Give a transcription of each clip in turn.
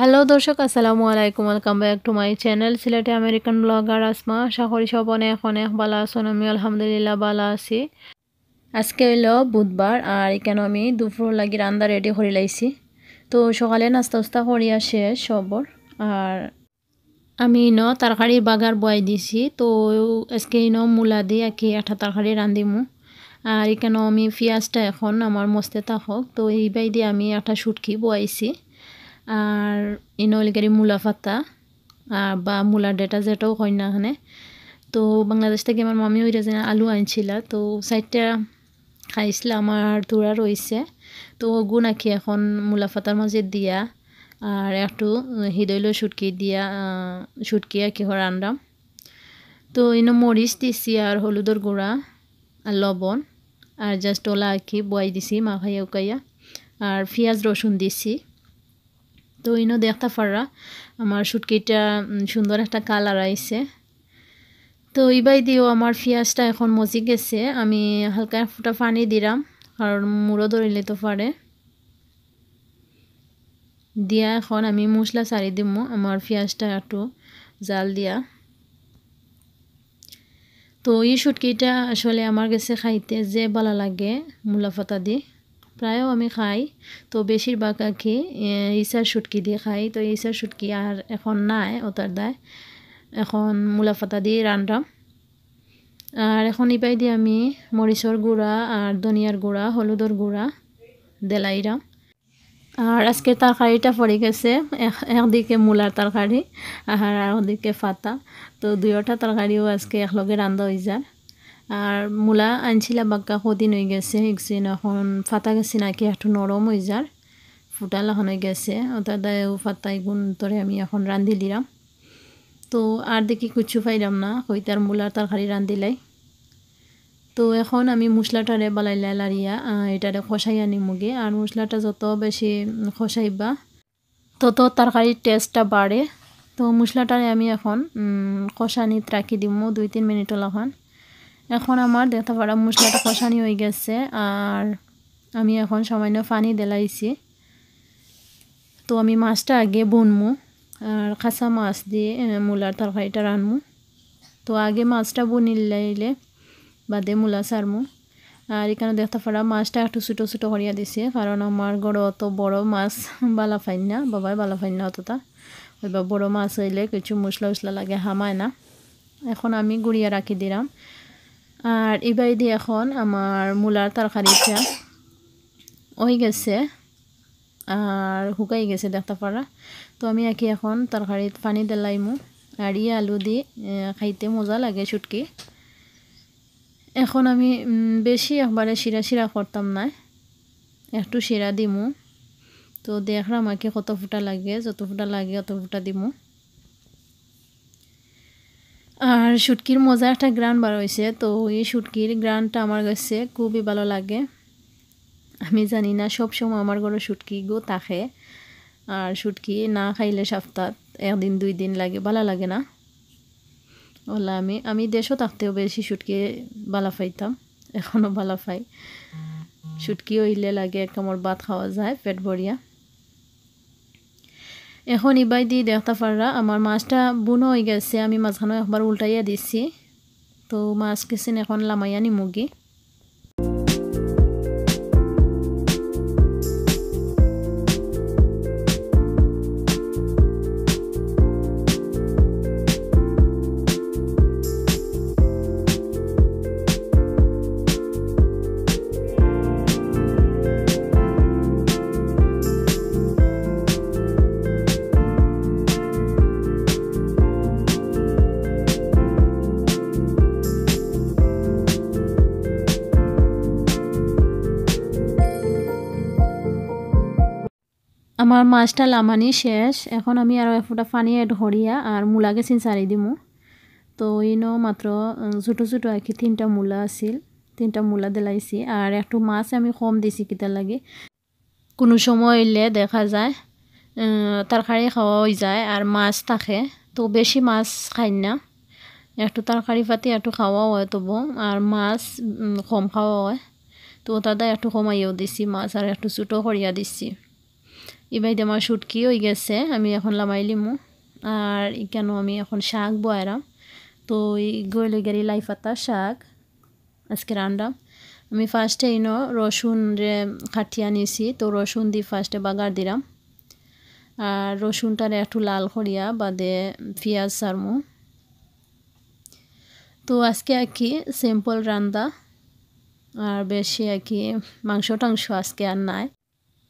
Hello দর্শক, আসসালামু আলাইকুম। Welcome back to my channel সিলেটে আমেরিকান ব্লগার আসমা। আশা করি সব অনেক অনেক ভালো আছেন আমি আলহামদুলিল্লাহ ভালো আছি। আজকে হইল বুধবার, আর এখানে আমি দুপুর লাগি রান্না রেডি করে লাইছি। তো সকালে নাস্তা উস্তা করিয়া শেষ সবর আর আমি ন তরকারির বাগার বয়াই দিছি। তো আজকে ইন মূলা দিয়ে একে একটা তরকারি রান্ধিমু। আর এখানে আমি পেঁয়াজটা এখন আমার মস্তে থাকক। তো এই বাই দিয়ে আমি একটা সুটকি বয়াইছি আর ইনলিকারি মূলা ফাতা বা মূলার ডেটা যেটাও হয় না এখানে। তো বাংলাদেশ থেকে আমার মামি ওইটা যেন আলু আনছিল, তো সাইডটা খাইছিল, আমার তোরা রয়েছে। তো গুণ আঁকি এখন মূলা ফাতার মাঝে দিয়া, আর একটু হৃদয়ল সুটকি দিয়া সুটকি আঁকি হর আনলাম। তো ইনো মরিচ দিছি আর হলুদর গুঁড়া আর লবণ, আর জাস্ট ওলা আঁকি, বয়াই দিছি মাখাইয়া উকাইয়া। আর পেঁয়াজ রসুন দিছি। তো, ইনো দেখতে পাররা আমার সুটকিটা সুন্দর একটা কালার আইছে। তো, ইবাই দিও, আমার পেঁয়াজটা এখন মজি গেছে, আমি হালকা ফুটা পানি দিলাম কারণ মুড়ো ধরিলে তো পারে। দিয়া এখন আমি মশলা সারি দিব আমার পেঁয়াজটা একটু জাল দিয়া। তো, এই সুটকিটা আসলে আমার কাছে খাইতে যে ভালো লাগে, মূলা পাতা দিয়ে প্রায়ও আমি খাই। তো বেশিরভাগ আর কি ইসার সুটকি দিয়ে খাই। তো ইসার সুটকি আর এখন নাই ওটার দায়। এখন মূলা পাতা দিয়ে রান্নাম আর এখন ইপাই দিয়ে আমি মরিচর গুঁড়া আর ধনিয়ার গুঁড়া, হলুদর গুঁড়া দেলাইরাম। আর আজকে তরকারিটা পড়ে গেছে। একদিকে মূলার তরকারি আর একদিকে ফাতা তো দুইটা তরকারিও আজকে একলগে রান্ধা হয়ে যায়। আর মূলা আনছিলা বাক্কা কদিন হয়ে গেছে একদিন এখন ফাতা গেছে নাকি একটু নরম হয়ে যার ফুটাল এখন হয়ে গেছে দায়ও ফাতা এগুন তোরে আমি এখন রান্ধি দিলাম তো আর দেখি কুচু পাইলাম না হইতার মূলার তরকারি রান্ধিলাই তো এখন আমি মশলাটারে বালাইলা লাড়িয়া এটারে খসাইয়া নিমুগে আর মশলাটা যত বেশি খসাইবা তত তরকারির টেস্টটা বাড়ে তো মশলাটারে আমি এখন কষানিত রাখি দিমু দুই তিন মিনিট এখন এখন আমার দেখতে পারা মশলাটা কষানি হয়ে গেছে, আর আমি এখন সামান্য পানি দেলাইছি। তো আমি মাছটা আগে বুনমু, আর কাঁচা মাছ দিয়ে মূলার তরকারিটা রানমু তো আগে মাছটা বুনিলাইলে বাদে মূলা সারমু আর এখানে দেখতে পারা মাছটা একটু ছোটো ছোটো করিয়া দিছে, কারণ আমার গড় অত বড় মাছ বালা ফাইন না, বাবাই বালা ফাইন না অতটা। ওইবার বড় মাছ হইলে কিছু মশলা উসলা লাগে, হামায় না। এখন আমি গুড়িয়া রাখি দিলাম। আর এবার দিয়ে এখন আমার মূলার তরকারিটা ওই গেছে। আর শুকাই গেছে দেখতে পারা। তো আমি আঁকি এখন তরকারিত পানি দিলাইমু। আর ই আলু দিয়ে খাইতে মজা লাগে চুটকি। এখন আমি বেশি একবারে শিরা শিরা করতাম না। একটু শিরা দিমু। তো দেখলাম আমাকে কত ফুটা লাগে, যত ফুটা লাগে অত ফুটা দিমু। আর শুটকির মজা একটা গ্রান বার হয়েছে, তো এই শুটকির গ্রানটা আমার কাছে খুবই ভালো লাগে। আমি জানি না সব সময় আমার ঘরে শুটকি গো থাকে, আর শুটকি না খাইলে সপ্তাহ, একদিন, দুই দিন লাগে, ভালো লাগে না। ওলা, আমি আমি দেশও থাকতেও বেশি শুটকি বালা পাইতাম এখনও ভালো পাই। শুটকি হইলে লাগে কামর ভাত খাওয়া যায়, পেট ভরিয়া। এখন ইবাই দিয়ে দেখতে পাররা। আমার মাছটা বুনো হয়ে গেছে, আমি মাঝখানে একবার উল্টাইয়া দিছি। তো মাছ কিছু এখন লামাইয়া নিমুগি। আমার মাছটা লামানি শেষ। এখন আমি আরও একটা পানি এড করিয়া আর মূলা গেছিন সারি দিমু। তো ইনো মাত্র ছোটো ছোটো আর কি তিনটা মূলা আছিল, তিনটা মূলা দিলাইছি। আর একটু মাছ আমি কম দিছি কিতার লাগে। কোনো সময় এলে দেখা যায় তরকারি খাওয়া হয়ে যায় আর মাছ থাকে। তো বেশি মাছ খাই না। একটু তরকারি পাতি, একটু খাওয়া হয় তবু। আর মাছ কম খাওয়া হয়। তো দাদা একটু কমাইও দিছি মাছ আর একটু ছোটো করিয়া দিছি। ইবাইতে আমার শুটকি হয়ে গেছে, আমি এখন লামাই লিমু। আর কেন আমি এখন শাক বয়ারাম তো এই গইলে গেরি লাই পাতা শাক, আজকে রান্নাম আমি ফার্স্টে ইনো রসুন রে খাটিয়া নিছি তো রসুন দি ফার্স্টে বাগার দিলাম। আর রসুনটারে একটু লাল করিয়া বাদে পেঁয়াজ সারমু। তো আজকে আর কি সিম্পল রান্দা আর বেশি আর কি মাংস টাংস আজকে আর নাই।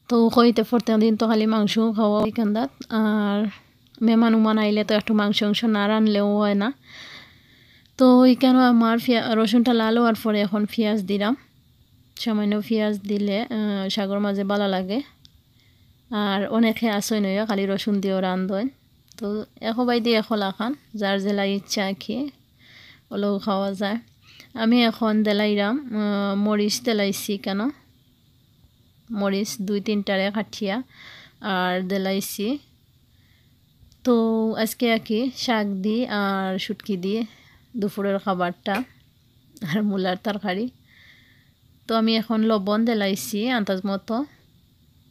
তো হইতে প্রত্যেক দিন তো খালি মাংস খাওয়া ওইখানদাত আর মেহমান উমান আইলে তো একটু মাংস অংশ না রানলেও হয় না। তো ওইখানে আমার রসুনটা লাল হওয়ার পরে এখন পেঁয়াজ দিলাম। সামান্য পেঁয়াজ দিলে সাগর মাঝে ভালো লাগে। আর অনেকে আসই নয়, খালি রসুন দিয়েও রান্ধন তো এখো বাই দিয়ে এখলা খান যার জেলা ইচ্ছা কি ওলেও খাওয়া যায়। আমি এখন দেলাইরাম মরিচ দেলাইছি কেন? মরিচ দুই তিনটারে কাঠিয়া আর দেলাইছি। তো আজকে আঁকি শাক দিই আর শুটকি দিয়ে দুপুরের খাবারটা আর মূলার তরকারি। তো আমি এখন লবণ দেলাইছি আন্দাজ মতো।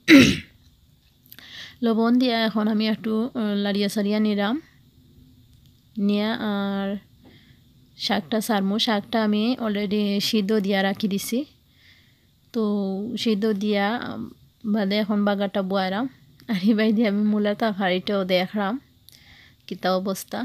লবণ দিয়া এখন আমি একটু লাড়িয়া সারিয়া নিলাম। নিয়ে আর শাকটা, সারমু শাকটা আমি অলরেডি সিদ্ধ দিয়া রাখি দিছি। তো সিদ্ধ দিয়া বাদে এখন বাগাটা বয়ারাম আর এবার দিয়ে আমি মূলা তরকারিটাও দেখলাম কিতা অবস্থা।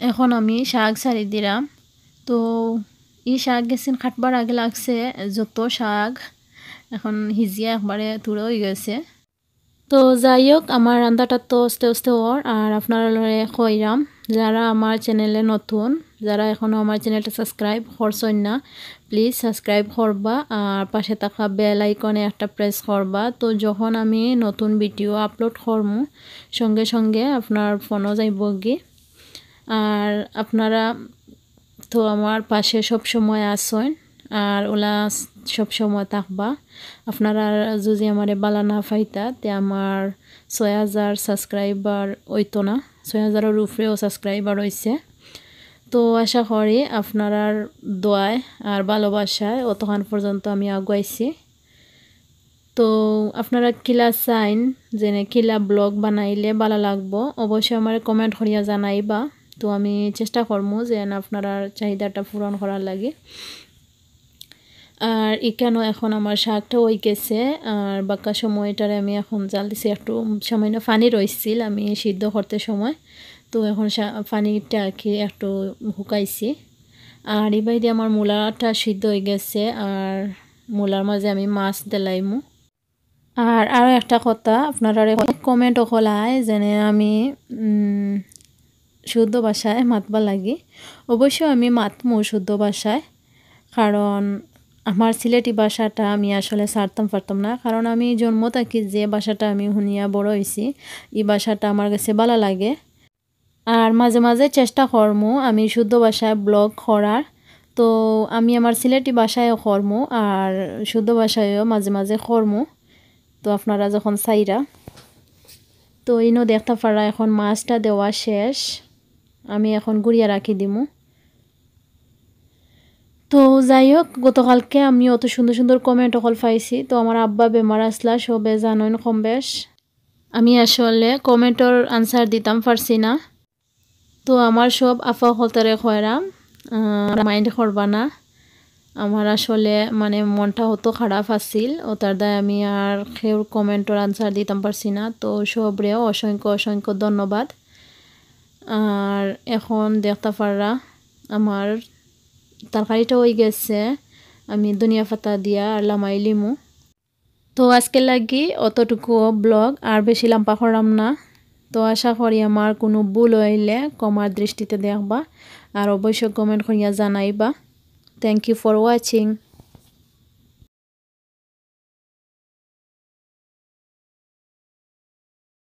এখন আমি শাক সারি দিলাম তো এই শাক গেছেন, খাটবার আগে লাগছে, যত শাক এখন হিজিয়া একবারে তুলে হয়ে গেছে। তো যাই হোক, আমার রান্নাটা তো আস্তে আস্তে ওর আর আপনারা কইরাম, যারা আমার চ্যানেলে নতুন, যারা এখনও আমার চ্যানেলটা সাবস্ক্রাইব করছেন না, প্লিজ সাবস্ক্রাইব করবা, আর পাশে থাকা বেল আইকনে একটা প্রেস করবা। তো যখন আমি নতুন ভিডিও আপলোড করমু, সঙ্গে সঙ্গে আপনার ফোনও যাইব গিয়ে। আর আপনারা তো আমার পাশে সব সময় আসেন আর ওলা সব সময় থাকবা। আপনারা যদি আমার বালা না ফাইতা, তে আমার ছয় হাজার সাবস্ক্রাইবার ওইতো না। ছয় হাজারের উপরেও সাবস্ক্রাইবার হয়েছে তো আশা করি আপনার দোয়ায় আর ভালোবাসায় অতক্ষণ পর্যন্ত আমি আগুয়াইছি। তো আপনারা কিলা চাইন, যেনে কিলা ব্লগ বানাইলে ভালো লাগবো, অবশ্যই আমার কমেন্ট করিয়া জানাইবা। তো আমি চেষ্টা করব যে আপনার চাহিদাটা পূরণ করার লাগে। আর এখানে এখন আমার শাকটা ওই গেছে, আর বাক্কা সময়টারে আমি এখন জাল দিছি, একটু সামান্য পানি রয়েছিল আমি সিদ্ধ করতে সময়। তো এখন পানিটা কি একটু শুকাইছি। আর এবার দিয়ে আমার মূলাটা সিদ্ধ হয়ে গেছে, আর মূলার মাঝে আমি মাছ দিলাইমু। আর আরও একটা কথা, আপনারা কমেন্ট হলায় যেনে আমি শুদ্ধ ভাষায় মাতবা লাগি। অবশ্য আমি মাতমু শুদ্ধ ভাষায়, কারণ আমার সিলেটি ভাষাটা আমি আসলে ছাড়তাম পারতাম না। কারণ আমি জন্ম থাকি যে ভাষাটা আমি শুনিয়া বড় হয়েছি এই ভাষাটা আমার কাছে ভালো লাগে। আর মাঝে মাঝে চেষ্টা করমু আমি শুদ্ধ ভাষায় ব্লগ করার। তো আমি আমার সিলেটি ভাষায়ও করমু আর শুদ্ধ ভাষায়ও মাঝে মাঝে করমু। তো আপনারা যখন চাইরা তো ইনো দেখতে পারা এখন মাছটা দেওয়া শেষ। আমি এখন গুড়িয়া রাখি দিমু। তো যাই হোক গতকালকে আমি অত সুন্দর সুন্দর কমেন্ট অকল পাইছি। তো আমার আব্বা বেমার আসলা সবে জানেন কম বেশ। আমি আসলে কমেন্টর আনসার দিতাম, পারছি না। তো আমার সব আফা হলতারে খয়রাম মাইন্ড করবা না। আমার আসলে মানে মনটা হতো খারাপ আছিল। ওটার দায় আমি আর কেউ কমেন্টর আনসার দিতাম, পারছি না। তো সবরেও অসংখ্য অসংখ্য ধন্যবাদ। আর এখন দেখতে পাররা আমার তরকারিটা হয়ে গেছে। আমি দুনিয়া ফাতা দিয়া আর লামাই লিমু। তো আজকে লাগি অতটুকু ব্লগ, আর বেশি লাম্পা করাম না। তো আশা করি আমার কোনো ভুল হইলে কমার দৃষ্টিতে দেখবা, আর অবশ্যই কমেন্ট করিয়া জানাইবা। Thank you for watching